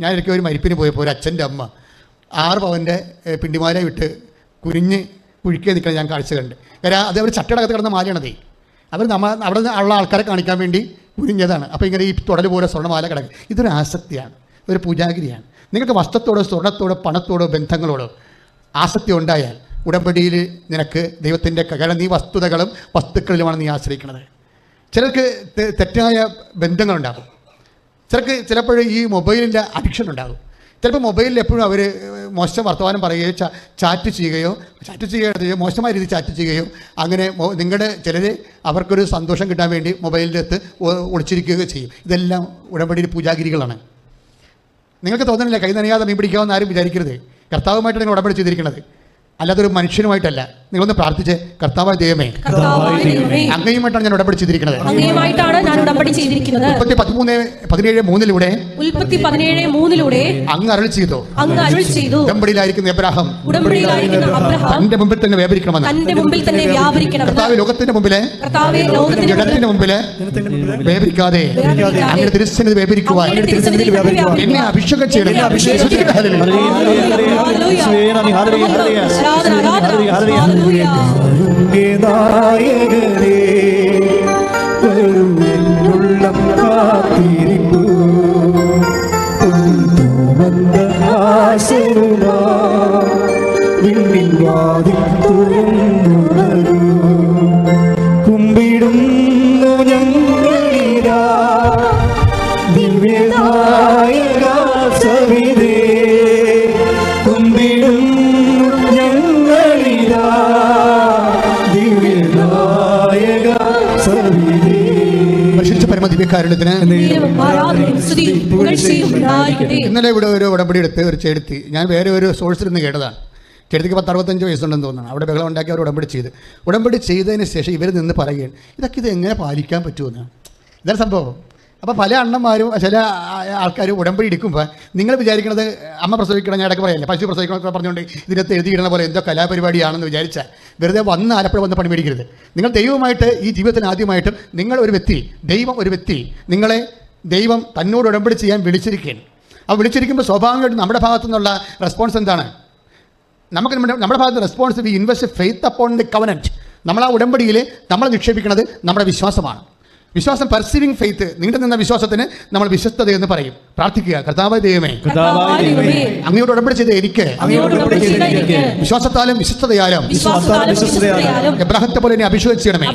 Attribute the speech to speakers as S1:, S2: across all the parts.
S1: ഞാൻ ഒരു മരിപ്പിന് പോയപ്പോൾ ഒരു അച്ഛന്റെ അമ്മ ആറ് പവന്റെ പിണ്ടിമാരെ വിട്ട് കുരിഞ്ഞ് കുഴിക്കുക നിൽക്കണം ഞാൻ കാഴ്ച കണ്ട്. കാരണം അത് അവർ ചട്ടടകത്ത് കിടന്ന മാലയാണതേ. അവർ നമ്മൾ അവിടെ ഉള്ള ആൾക്കാരെ കാണിക്കാൻ വേണ്ടി കുരിഞ്ഞതാണ് അപ്പോൾ ഇങ്ങനെ ഈ തുടൽ പോലെ സ്വർണമാല കിടക്കുക ഇതൊരു ആസക്തിയാണ്. ഒരു പൂജാഗിരിയാണ്. നിങ്ങൾക്ക് വസ്ത്രത്തോടോ സ്വർണത്തോടോ പണത്തോടോ ബന്ധങ്ങളോടോ ആസക്തി ഉണ്ടായാൽ ഉടമ്പടിയിൽ നിനക്ക് ദൈവത്തിന്റെ കാരണം നീ വസ്തുതകളും വസ്തുക്കളിലുമാണ് നീ ആശ്രയിക്കുന്നത്. ചിലർക്ക് തെറ്റായ ബന്ധങ്ങളുണ്ടാകും. ചിലർക്ക് ചിലപ്പോൾ ഈ മൊബൈലിന്റെ അഡിക്ഷൻ ഉണ്ടാകും. ചിലപ്പോൾ മൊബൈലിൽ എപ്പോഴും അവർ മോശം വർത്തമാനം പറയുകയോ ചാറ്റ് ചെയ്യുകയോ ചാറ്റ് ചെയ്യുകയോ മോശമായ രീതിയിൽ ചാറ്റ് ചെയ്യുകയോ അങ്ങനെ നിങ്ങളുടെ ചിലർ അവർക്കൊരു സന്തോഷം കിട്ടാൻ വേണ്ടി മൊബൈലിന്റെ അകത്ത് ഒളിച്ചിരിക്കുകയോ ചെയ്യും. ഇതെല്ലാം ഉടമ്പടി പൂജാഗിരികളാണ്. നിങ്ങൾക്ക് തോന്നുന്നില്ല കൈ നനയാതെ മീൻ പിടിക്കാമെന്ന് ആരും വിചാരിക്കരുത്. കർത്താവുമായിട്ടാണ് നിങ്ങൾ ഉടമ്പടി ചെയ്തിരിക്കുന്നത്. അല്ലാതെ ഒരു മനുഷ്യനുമായിട്ടല്ല. നിങ്ങളൊന്ന് പ്രാർത്ഥിച്ച്. കർത്താവായ ദൈവമേ അങ്ങയുമായിട്ടാണ് ഞാൻ ഉടമ്പടി ചെയ്തിരിക്കുന്നത്.
S2: അങ്ങയുമായിട്ടാണ് ഞാൻ ഉടമ്പടി ചെയ്തിരിക്കുന്നത്.
S1: മുപ്പത്തി പതിമൂന്ന് പതിനേഴ് മൂന്നിലൂടെ
S2: ഉൽപ്പത്തി പതിനേഴ് മൂന്നിലൂടെ
S1: അങ്ങ് അരുൾ ചെയ്തു.
S2: അങ്ങ് അരുൾ ചെയ്തു.
S1: ഉടമ്പടിയിലായിരിക്കുന്ന എബ്രാഹം
S2: ഉടമ്പടിയിലായിരിക്കുന്ന അബ്രഹാം
S1: തന്റെ മുമ്പിൽ തന്നെ വ്യാപരിക്കണമെന്ന്.
S2: തന്റെ മുമ്പിൽ തന്നെ വ്യാപരിക്കണം
S1: കർത്താവ് ലോകത്തിന്റെ മുമ്പിൽ
S2: കർത്താവെ ലോകത്തിന്റെ
S1: ജഡത്തിന്റെ മുമ്പിൽ വേപരിക്കാതെ അങ്ങനെ തിരുസന്നിധി
S2: വ്യാപരിക്കുവാൻ.
S1: എന്നെ അഭിഷേകം ചെയ്യണം.
S2: എന്നെ അഭിഷേകം ചെയ്യണം. ആരാധന. ഹല്ലേലൂയ.
S3: നായകനേ കാത്തിരിപ്പു തുറന്ന ആശരുമാ വിണ്ണിൻ വാതിൽ
S1: പരിശുദ്ധ പരമദിവ്യകാരുണ്യത്തിന്
S2: ദൈവം ആരാധനയും സ്തുതിയും
S1: ഇന്നലെ ഇവിടെ ഒരു ഉടമ്പടി എടുത്ത് ഒരു ചെടുത്തി. ഞാൻ വേറെ ഒരു സോഴ്സിൽ നിന്ന് കേട്ടതാണ്. ചെടുത്തിക്ക് പത്ത് അറുപത്തഞ്ച് വയസ്സുണ്ടെന്ന് തോന്നുന്നു. അവിടെ ബഹളം ഉണ്ടാക്കി അവർ ഉടമ്പടി ചെയ്ത്. ഉടമ്പടി ചെയ്തതിന് ശേഷം ഇവർ നിന്ന് പറയുകയാണ് ഇതൊക്കെ ഇത് എങ്ങനെ പാലിക്കാൻ പറ്റുമെന്നാണ് ഇതാണ് സംഭവം. അപ്പോൾ പല അണ്ണന്മാരും ചില ആൾക്കാരും ഉടമ്പടി എടുക്കുമ്പോൾ നിങ്ങൾ വിചാരിക്കുന്നത് അമ്മ പ്രസവിക്കണം ഞാൻ ഇടയ്ക്ക് പറയല്ലേ പശു പ്രസവിക്കണം എന്നൊക്കെ പറഞ്ഞുകൊണ്ട് ഇതിനകത്ത് എഴുതിയിടുന്ന പോലെ എന്തോ കലാപരിപാടിയാണെന്ന് വിചാരിച്ചാൽ വെറുതെ വന്ന് ആലപ്പുഴ വന്ന് പണി മേടിക്കരുത് നിങ്ങൾ ദൈവമായിട്ട് ഈ ജീവിതത്തിൽ ആദ്യമായിട്ടും നിങ്ങൾ ഒരു വ്യക്തി ദൈവം ഒരു വ്യക്തി നിങ്ങളെ ദൈവം തന്നോട് ഉടമ്പടി ചെയ്യാൻ വിളിച്ചിരിക്കുകയാണ്. ആ വിളിച്ചിരിക്കുമ്പോൾ സ്വാഭാവികമായിട്ടും നമ്മുടെ ഭാഗത്തു നിന്നുള്ള റെസ്പോൺസ് എന്താണ്? നമുക്ക് നമ്മുടെ നമ്മുടെ ഭാഗത്ത് response we invest faith upon the covenant നമ്മൾ ആ ഉടമ്പടിയിൽ നമ്മൾ നിക്ഷേപിക്കുന്നത് നമ്മുടെ വിശ്വാസമാണ്. വിശ്വാസം പെർസീവിങ് ഫെയ്ത്ത് നീണ്ടു നിന്ന വിശ്വാസത്തിന് നമ്മൾ വിശ്വസ്തത എന്ന് പറയും പ്രാർത്ഥിക്കുക കർത്താവ് ദൈവമേ അങ്ങയോട് ഉടമ്പടി ചെയ്ത എനിക്ക് വിശ്വാസത്താലും വിശ്വസ്തതയാലും എബ്രാഹത്തെ പോലെ എന്നെ അഭിഷേകം ചെയ്യണമേ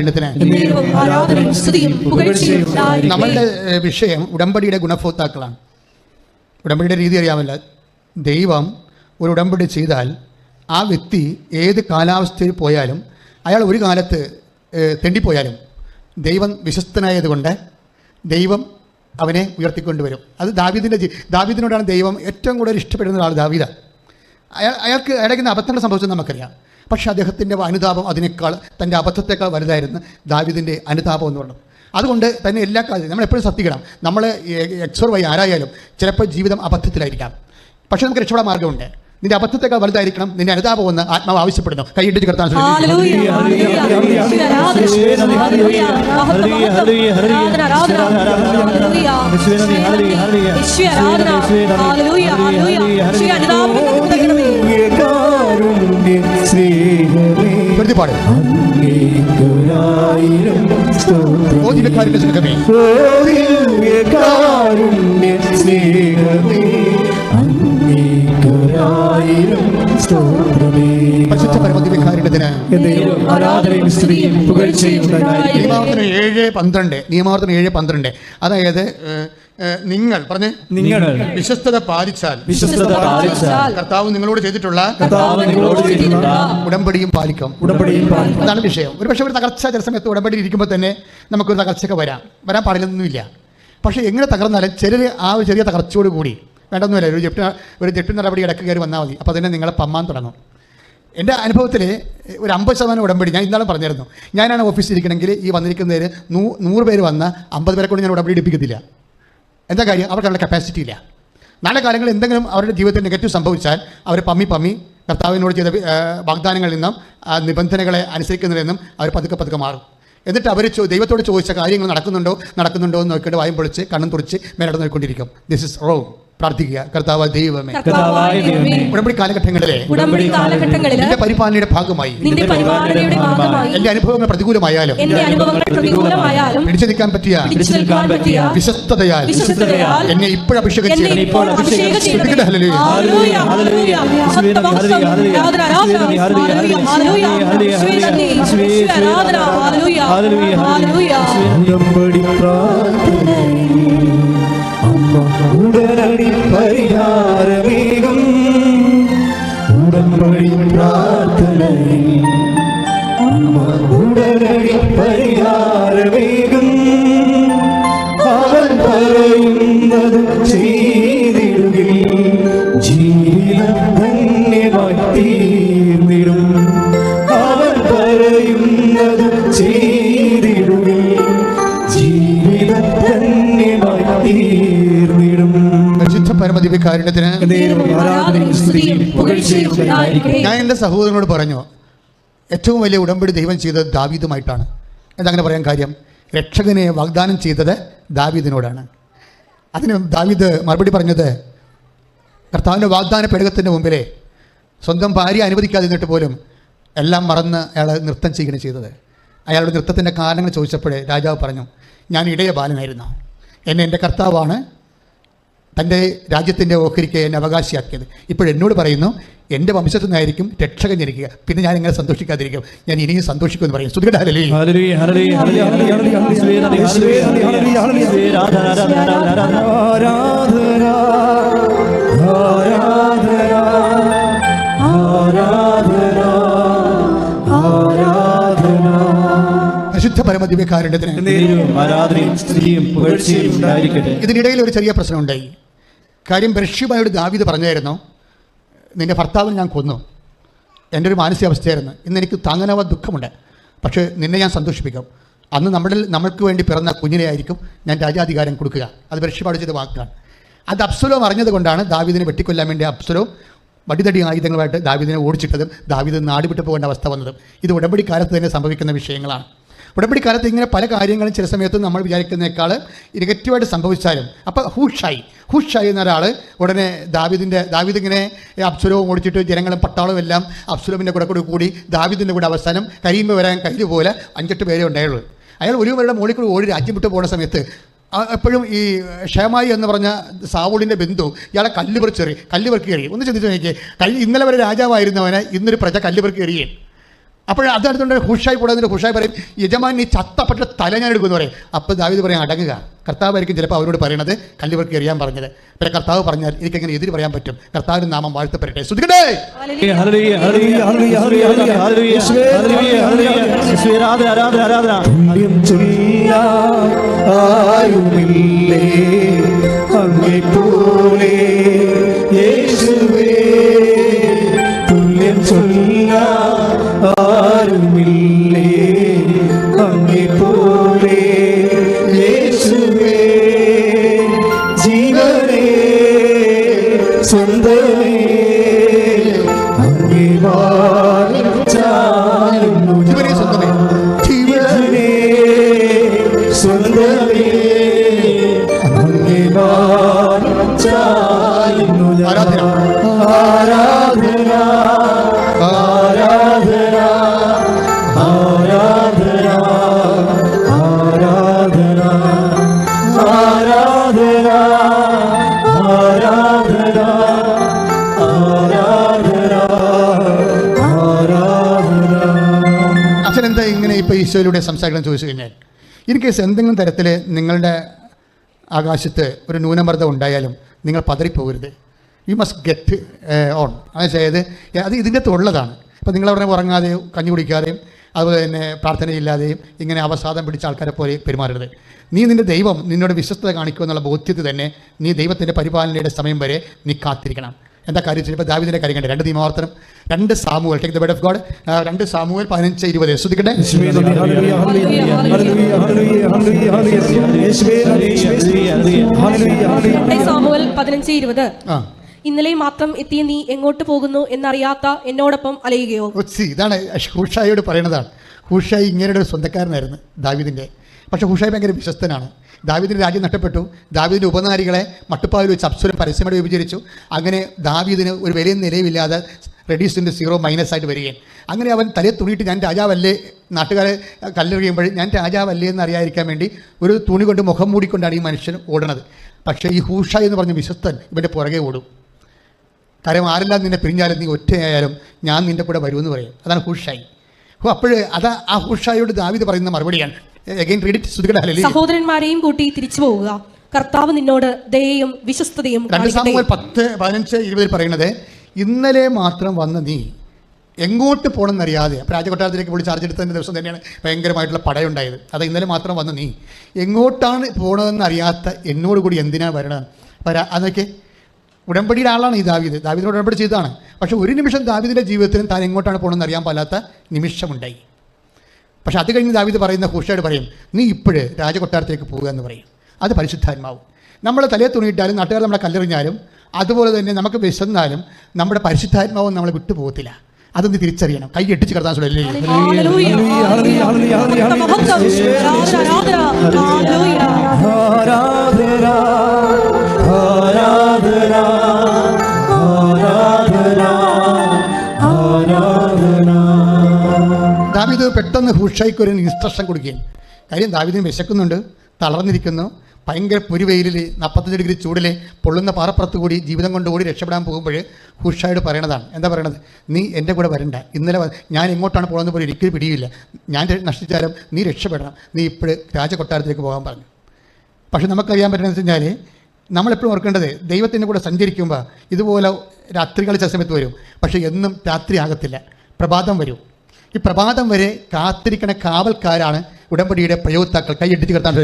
S2: ഉണ്ടായിരിക്കട്ടെ.
S1: നമ്മളുടെ വിഷയം ഉടമ്പടിയുടെ ഗുണഭോക്താക്കളാണ്. ഉടമ്പടിയുടെ രീതി അറിയാമല്ല. ദൈവം ഒരു ഉടമ്പടി ചെയ്താൽ ആ വ്യക്തി ഏത് കാലാവസ്ഥയിൽ പോയാലും അയാൾ ഒരു കാലത്ത് തെണ്ടിപ്പോയാലും ദൈവം വിശ്വസ്തനായതുകൊണ്ട് ദൈവം അവനെ ഉയർത്തിക്കൊണ്ടുവരും. അത് ദാവീദിന്റെ ദാവീദിനോടാണ് ദൈവം ഏറ്റവും കൂടുതൽ ഇഷ്ടപ്പെടുന്ന ആൾ ദാവീദ. അയാൾ അയാൾക്ക് ഇടയ്ക്കുന്ന അബദ്ധങ്ങൾ സംഭവിച്ചത് നമുക്കറിയാം. പക്ഷേ അദ്ദേഹത്തിന്റെ അനുതാപം അതിനേക്കാൾ തന്റെ അബദ്ധത്തെക്കാൾ വലുതായിരുന്നു ദാവിദിന്റെ അനുതാപം എന്ന് പറയുന്നത് അതുകൊണ്ട് തന്നെ എല്ലാ കാര്യവും നമ്മൾ എപ്പോഴും ശ്രദ്ധിക്കണം. നമ്മൾ എക്സോർ വൈ ആരായാലും ചിലപ്പോൾ ജീവിതം അബദ്ധത്തിലായിരിക്കാം. പക്ഷേ നമുക്ക് രക്ഷപ്പെടാൻ മാർഗമുണ്ട് നിന്റെ അബദ്ധത്തെക്കാൾ വലുതായിരിക്കണം നിന്റെ അനുതാപം എന്ന് ആത്മാവ് ആവശ്യപ്പെടുന്നു. കൈയിട്ട് കിടത്താൻ
S2: ഹല്ലേലൂയ,
S1: നിയമാവർത്തനം ഏഴ് പന്ത്രണ്ട്. നിയമാവർത്തനം ഏഴ് പന്ത്രണ്ട്. അതായത് നിങ്ങൾ പറഞ്ഞ്.
S3: നിങ്ങൾ.
S1: വിശ്വസ്തത പാലിച്ചാൽ.
S3: വിശ്വസ്തത പാലിച്ചാൽ.
S1: കർത്താവ് നിങ്ങളോട് ചെയ്തിട്ടുള്ള
S3: കർത്താവ് നിങ്ങളോട് ചെയ്തിട്ടുള്ള
S1: ഉടമ്പടിയും പാലിക്കും.
S3: ഉടമ്പടിയും പാലിക്കും.
S1: അതാണ് വിഷയം. ഒരു പക്ഷേ ഒരു തകർച്ച ചില സമയത്ത് ഉടമ്പടി ഇരിക്കുമ്പോൾ തന്നെ നമുക്കൊരു തകർച്ചയൊക്കെ വരാം. വരാൻ പാടില്ലെന്നൊന്നുമില്ല. പക്ഷേ എങ്ങനെ തകർന്നാലും ചിലർ ആ ഒരു ചെറിയ തകർച്ചയോട് കൂടി വേണ്ടൊന്നുമില്ല ഒരു ജപ്തി ഒരു ജപ്തി നടപടി ഇടയ്ക്ക് കയറി വന്നാൽ മതി. അപ്പോൾ തന്നെ നിങ്ങളെ പമ്മാൻ തുടങ്ങും. എന്റെ അനുഭവത്തിൽ ഒരു അമ്പത് ശതമാനം ഉടമ്പടി ഞാൻ ഇന്നാളും പറഞ്ഞിരുന്നു. ഞാനാണ് ഓഫീസിൽ ഇരിക്കണമെങ്കിൽ ഈ വന്നിരിക്കുന്നതിൽ നൂ നൂറ് പേര് വന്ന അമ്പത് പേരെ കൊണ്ട് ഞാൻ ഉടമ്പടി എടുപ്പിക്കത്തില്ല. എന്താ കാര്യം? അവർക്ക് അവരുടെ കപ്പാസിറ്റി ഇല്ല. നല്ല കാലങ്ങളിൽ എന്തെങ്കിലും അവരുടെ ജീവിതത്തിൽ നെഗറ്റീവ് സംഭവിച്ചാൽ അവർ പമ്മി പമ്മി കർത്താവിനോട് ചെയ്ത വാഗ്ദാനങ്ങളിൽ നിന്നും ആ, നിബന്ധനകളെ അനുസരിക്കുന്നതിലെന്നും അവർ പതുക്കെ പതുക്കെ മാറും. എന്നിട്ട് അവർ ദൈവത്തോട് ചോദിച്ച കാര്യങ്ങൾ നടക്കുന്നുണ്ടോ? നടക്കുന്നുണ്ടോ എന്ന് നോക്കിയിട്ട് വായും പൊളിച്ച് കണ്ണും തുറിച്ച് മേലോട്ട് നോക്കിക്കൊണ്ടിരിക്കും ദിസ് ഇസ് റോങ് പ്രാർത്ഥിക്കുക. കർത്താവ് ദൈവമേ. ഉടമ്പടി കാലഘട്ടങ്ങളിലെ നിന്റെ പരിപാലനയുടെ ഭാഗമായി.
S2: എന്റെ അനുഭവങ്ങൾ പ്രതികൂലമായാലും
S1: പിടിച്ചു നിൽക്കാൻ പറ്റിയ വിശ്വസ്തതയാൽ എന്നെ
S2: ഇപ്പോൾ അഭിഷേകം
S3: ഉടനടി പരിഹാരമേകും ഉടമ്പടി പ്രാർത്ഥനയിൽ. ഉടനടി പരിഹാരമേകും. അവൻ പറയുന്നത് ചെയ്തിടുകയും ജീവിതം ധന്യമായി തീർന്നിടും അവൻ പറയുന്നത് ആരാധനയും സ്തുതിയും
S1: ഞാൻ എന്റെ സഹോദരനോട് പറഞ്ഞു ഏറ്റവും വലിയ ഉടമ്പടി ദൈവം ചെയ്തത് ദാവീദുമായിട്ടാണ്. എന്തങ്ങനെ പറയാൻ കാര്യം രക്ഷകനെ വാഗ്ദാനം ചെയ്തത് ദാവീദിനോടാണ്. അതിന് ദാവീദ് മറുപടി പറഞ്ഞത് കർത്താവിന്റെ വാഗ്ദാന പെടകത്തിന്റെ മുമ്പിലെ സ്വന്തം ഭാര്യ അനുവദിക്കാതെ നിന്നിട്ട് പോലും എല്ലാം മറന്ന് അയാൾ നൃത്തം ചെയ്യുകയാണ് ചെയ്തത്. അയാളുടെ നൃത്തത്തിന്റെ കാരണങ്ങൾ ചോദിച്ചപ്പോഴേ രാജാവ് പറഞ്ഞു ഞാൻ ഇടയ ബാലനായിരുന്നു എന്നെ എന്റെ കർത്താവാണ് തന്റെ രാജ്യത്തിന്റെ ഓഹരിക്ക് എന്നെ അവകാശിയാക്കിയത് ഇപ്പോഴെന്നോട് പറയുന്നു എന്റെ വംശത്തു നിന്നായിരിക്കും രക്ഷകൻ ജനിക്കുക പിന്നെ ഞാൻ ഇങ്ങനെ സന്തോഷിക്കാതിരിക്കും ഞാൻ ഇനിയും
S4: സന്തോഷിക്കും എന്ന് പറയും സുധികടല്ലേ സ്ത്രീയും
S1: ഇതിനിടയിൽ ഒരു ചെറിയ പ്രശ്നം ഉണ്ടായി കാര്യം ബർഷിബായോട് ദാവീദ് പറഞ്ഞായിരുന്നു നിന്റെ ഭർത്താവിനെ ഞാൻ കൊന്നു. എന്റെ ഒരു മാനസികാവസ്ഥയായിരുന്നു. ഇന്ന് എനിക്ക് താങ്ങനവ ദുഃഖമുണ്ട്. പക്ഷേ നിന്നെ ഞാൻ സന്തോഷിപ്പിക്കാം. അന്ന് നമ്മുടെ നമ്മൾക്ക് വേണ്ടി പിറന്ന കുഞ്ഞിനെ ആയിരിക്കും ഞാൻ രാജാധികാരം കൊടുക്കുക. അത് ബർഷിബാട് ചെയ്ത വാക്കാണ്. അത് അപ്സലോം അറിഞ്ഞത് കൊണ്ടാണ് ദാവീദിനെ വെട്ടിക്കൊല്ലാൻ വേണ്ടി അപ്സലോം വടിതടി ആയുധങ്ങളുമായിട്ട് ദാവീദിനെ ഓടിച്ചിട്ടതും ദാവീദ് നാടുവിട്ട് പോകേണ്ട അവസ്ഥ വന്നതും. ഇത് ഉടമ്പടി കാലത്ത് തന്നെ സംഭവിക്കുന്ന വിഷയങ്ങളാണ്. ഉടമ്പടി കാലത്ത് ഇങ്ങനെ പല കാര്യങ്ങളും ചില സമയത്ത് നമ്മൾ വിചാരിക്കുന്നേക്കാൾ നെഗറ്റീവായിട്ട് സംഭവിച്ചാലും. അപ്പോൾ ഹൂഷായി. ഹൂഷായി എന്ന ഒരാൾ ഉടനെ ദാവിദിന്റെ ദാവിദ് ഇങ്ങനെ അപ്സുലവും ഓടിച്ചിട്ട് ജനങ്ങളും പട്ടാളവും എല്ലാം അപ്സുലമിന്റെ കൂടെ കൂടി കൂടി ദാവിദിന്റെ കൂടെ അവസാനം കരിയുമ്പോൾ വരാൻ കയ്യിൽ പോലെ അഞ്ചെട്ട് പേരെ ഉണ്ടായുള്ളൂ. അയാൾ ഒരു വരുടെ മുകളിൽ കൂടി ഓടി രാജ്യം വിട്ട് പോകുന്ന സമയത്ത് എപ്പോഴും ഈ ക്ഷേമായി എന്ന് പറഞ്ഞ സാവൂളിന്റെ ബന്ധു ഇയാളെ കല്ല് പറിച്ചെറി കല്ല് പെറുക്കി എറിയും ഒന്ന് ചിന്തിച്ചു നോക്കിയേ. കല്ല് ഇന്നലെ വരെ രാജാവായിരുന്നവനെ ഇന്നൊരു പ്രജ കല്ല് പെറുക്കി എറിയേ അപ്പോൾ അതടുത്തുകൊണ്ട് ഹുഷായി കൂടെ ഹുഷായി പറയും യജമാൻ നീ ചത്തപ്പെട്ട തല ഞാൻ എടുക്കുന്നു പറയും. അപ്പോൾ ദാവീദ് പറയും അടങ്ങുക. കർത്താവായിരിക്കും ചിലപ്പോൾ അവരോട് പറയണത് കല്ലുവർക്ക് എറിയാൻ പറഞ്ഞത്. പിന്നെ കർത്താവ് പറഞ്ഞാൽ എനിക്കെങ്ങനെ എതിര് പറയാൻ പറ്റും. കർത്താവിന്റെ നാമം വാഴ്ത്തപ്പെടട്ടെ. ശ്രദ്ധിക്കട്ടെ?
S4: ഹല്ലേലൂയ. ഹല്ലേലൂയ ഹല്ലേലൂയ ഹല്ലേലൂയ ഹല്ലേലൂയ ഹല്ലേലൂയ. ഹല്ലേലൂയ. യേശുവേ ആരാധന ആരാധന ആരാധന
S1: ഈശോയിലൂടെ സംസാരിക്കണം ചോദിച്ചു കഴിഞ്ഞാൽ. ഇൻ കേസ് എന്തെങ്കിലും തരത്തിൽ നിങ്ങളുടെ ആകാശത്ത് ഒരു ന്യൂനമർദ്ദം ഉണ്ടായാലും നിങ്ങൾ പതറിപ്പോകരുത്. യു മസ്റ്റ് ഗെറ്റ് ഓൺ അതായത് അത് ഇതിന്റെ തൊള്ളതാണ് ഇപ്പോൾ നിങ്ങൾ അവിടെ ഉറങ്ങാതെയോ കഞ്ഞി കുടിക്കാതെയും അതുപോലെ തന്നെ പ്രാർത്ഥനയില്ലാതെയും ഇങ്ങനെ അവസാദം പിടിച്ച ആൾക്കാരെ പോലെ പെരുമാറരുത്. നീ നിന്റെ ദൈവം നിന്നോട് വിശ്വസ്തത കാണിക്കുമെന്നുള്ള ബോധ്യത്തിൽ തന്നെ നീ ദൈവത്തിന്റെ പരിപാലനയുടെ സമയം വരെ നീ കാത്തിരിക്കണം. എന്താ കാര്യം? ഇപ്പോൾ ദാവിദിന്റെ കാര്യം കണ്ടേ. രണ്ട് നിയമാവർത്തനം രണ്ട് Samuel. Take the word of God രണ്ട് സാമുവൽ പതിനഞ്ച് ഇരുപത്. ശ്രദ്ധിക്കട്ടെ?
S4: ഹല്ലേലൂയ, ഹല്ലേലൂയ, ഹല്ലേലൂയ, ഹല്ലേലൂയ, ഹല്ലേലൂയ, ഹല്ലേലൂയ. യേശുവേ യേശുവേ ഹല്ലേലൂയ, ഹല്ലേലൂയ.
S2: രണ്ടേ സാമുവൽ പതിനഞ്ച് ഇരുപത്. ഇന്നലെ മാത്രം എത്തിയ നീ എങ്ങോട്ട് പോകുന്നു എന്നറിയാത്ത എന്നോടൊപ്പം അലയുകയോ?
S1: ഒച്ചി ഇതാണ് ഹുഷായിയോട് പറയുന്നതാണ്. ഹുഷായി ഇങ്ങനെയുള്ള ഒരു സ്വന്തക്കാരനായിരുന്നു ദാവിദിന്റെ പക്ഷേ ഹുഷായി ഭയങ്കര വിശ്വസ്തനാണ്. ദാവീദിന്റെ രാജ്യം നഷ്ടപ്പെട്ടു. ദാവീദിന്റെ ഉപനാരികളെ മട്ടുപ്പാവിൽ വെച്ച് അപ്സുരം പരസ്യമായിട്ട് വിഭജിച്ചു. അങ്ങനെ ദാവീദിന് ഒരു വലിയ നിലയില്ലാതെ റെഡീസിന്റെ സീറോ മൈനസ് ആയിട്ട് വരികയും അങ്ങനെ അവൻ തലയെ തുണിയിട്ട് ഞാൻ രാജാവല്ലേ? നാട്ടുകാരെ കല്ലെറിയുമ്പോൾ ഞാൻ രാജാവല്ലേ എന്ന് അറിയാതിരിക്കാൻ വേണ്ടി ഒരു തുണി കൊണ്ട് മുഖം മൂടിക്കൊണ്ടാണ് ഈ മനുഷ്യൻ ഓടണത്. പക്ഷേ ഈ ഹൂഷ എന്ന് പറഞ്ഞ വിശ്വസ്തൻ ഇവന്റെ പുറകെ ഓടും. കാര്യം ആരെല്ലാം നിന്നെ പിരിഞ്ഞാലും നീ ഒറ്റയായാലും ഞാൻ നിന്റെ കൂടെ വരുമെന്ന് പറയും. അതാണ് ഹൂഷായി. അപ്പോൾ അപ്പോഴേ അതാ ആ ഹൂഷായോട് ദാവീദ് പറയുന്ന മറുപടിയാണ്.
S2: സഹോദരന്മാരെയും കൂട്ടി തിരിച്ചു പോവുക. കർത്താവ് നിന്നോട് ദയയും വിശ്വസ്തയും
S1: പത്ത് പതിനഞ്ച് ഇരുപതിൽ പറയുന്നത് ഇന്നലെ മാത്രം വന്ന നീ എങ്ങോട്ട് പോകണമെന്നറിയാതെ അപ്പോൾ രാജകൊട്ടാരത്തിലേക്ക് പോയി ചാർജ് എടുത്തതിന്റെ ദിവസം തന്നെയാണ് ഭയങ്കരമായിട്ടുള്ള പടയുണ്ടായത്. അത് ഇന്നലെ മാത്രം വന്ന നീ എങ്ങോട്ടാണ് പോകണതെന്ന് അറിയാത്ത എന്നോട് കൂടി എന്തിനാ വരണം? വരാ അതൊക്കെ ഉടമ്പടിയുടെ ആളാണ് ഈ ദാവീദ്. ദാവീദിനോട് ഉടമ്പടി ചെയ്തതാണ്. പക്ഷേ ഒരു നിമിഷം ദാവീദിന്റെ ജീവിതത്തിലും താൻ എങ്ങോട്ടാണ് പോകണമെന്ന് അറിയാൻ പാലാത്ത നിമിഷമുണ്ടായി. പക്ഷെ അത് കഴിഞ്ഞ് ദാവിദ് പറയുന്ന ഹുഷയോട് പറയും നീ ഇപ്പോഴ് രാജകൊട്ടാരത്തിലേക്ക് പോകുക എന്ന് പറയും. അത് പരിശുദ്ധാത്മാവും. നമ്മൾ തലയെ തുണിയിട്ടാലും നാട്ടുകാർ നമ്മളെ കല്ലെറിഞ്ഞാലും അതുപോലെ തന്നെ നമുക്ക് വിശന്നാലും നമ്മുടെ പരിശുദ്ധാത്മാവും നമ്മളെ വിട്ടുപോകത്തില്ല അതൊന്ന് തിരിച്ചറിയണം. കൈ എട്ടിച്ച് കിടത്താൻ
S2: ഹല്ലേലൂയ. ആരാധന ആരാധന
S4: ആരാധന
S1: ദാവീദ് പെട്ടെന്ന് ഹുഷയ്ക്ക് ഒരു ഇൻസ്ട്രക്ഷൻ കൊടുക്കുകയും. കാര്യം ദാവിദിന് വിശക്കുന്നുണ്ട് തളർന്നിരിക്കുന്നു ഭയങ്കര പുരുവെയിലിൽ നാൽപ്പത്തഞ്ച് ഡിഗ്രി ചൂടിൽ പൊള്ളുന്ന പാറപ്പുറത്ത് കൂടി ജീവിതം കൊണ്ട് ഓടി രക്ഷപ്പെടാൻ പോകുമ്പോൾ ഹുഷായോട് പറയണതാണ്. എന്താ പറയണത്? നീ എന്റെ കൂടെ വരണ്ട. ഇന്നലെ ഞാൻ എങ്ങോട്ടാണ് പോകുന്നത് പോലെ ഒരിക്കലും പിടിയില്ല. ഞാൻ നഷ്ടിച്ചാലും നീ രക്ഷപ്പെടണം. നീ ഇപ്പോഴും രാജകൊട്ടാരത്തിലേക്ക് പോകാൻ പറഞ്ഞു. പക്ഷെ നമുക്കറിയാൻ പറ്റുന്നത് വെച്ച് കഴിഞ്ഞാൽ നമ്മളെപ്പോഴും ഓർക്കേണ്ടത് ദൈവത്തിന്റെ കൂടെ സഞ്ചരിക്കുമ്പോൾ ഇതുപോലെ രാത്രികളിച്ച സമയത്ത് വരും. പക്ഷേ എന്നും രാത്രി ആകത്തില്ല. പ്രഭാതം വരും. ഈ പ്രഭാതം വരെ കാത്തിരിക്കുന്ന കാവൽക്കാരാണ് ഉടമ്പടിയുടെ പ്രയോക്താക്കൾ. കൈയെട്ടിച്ച് കിടത്താൻ.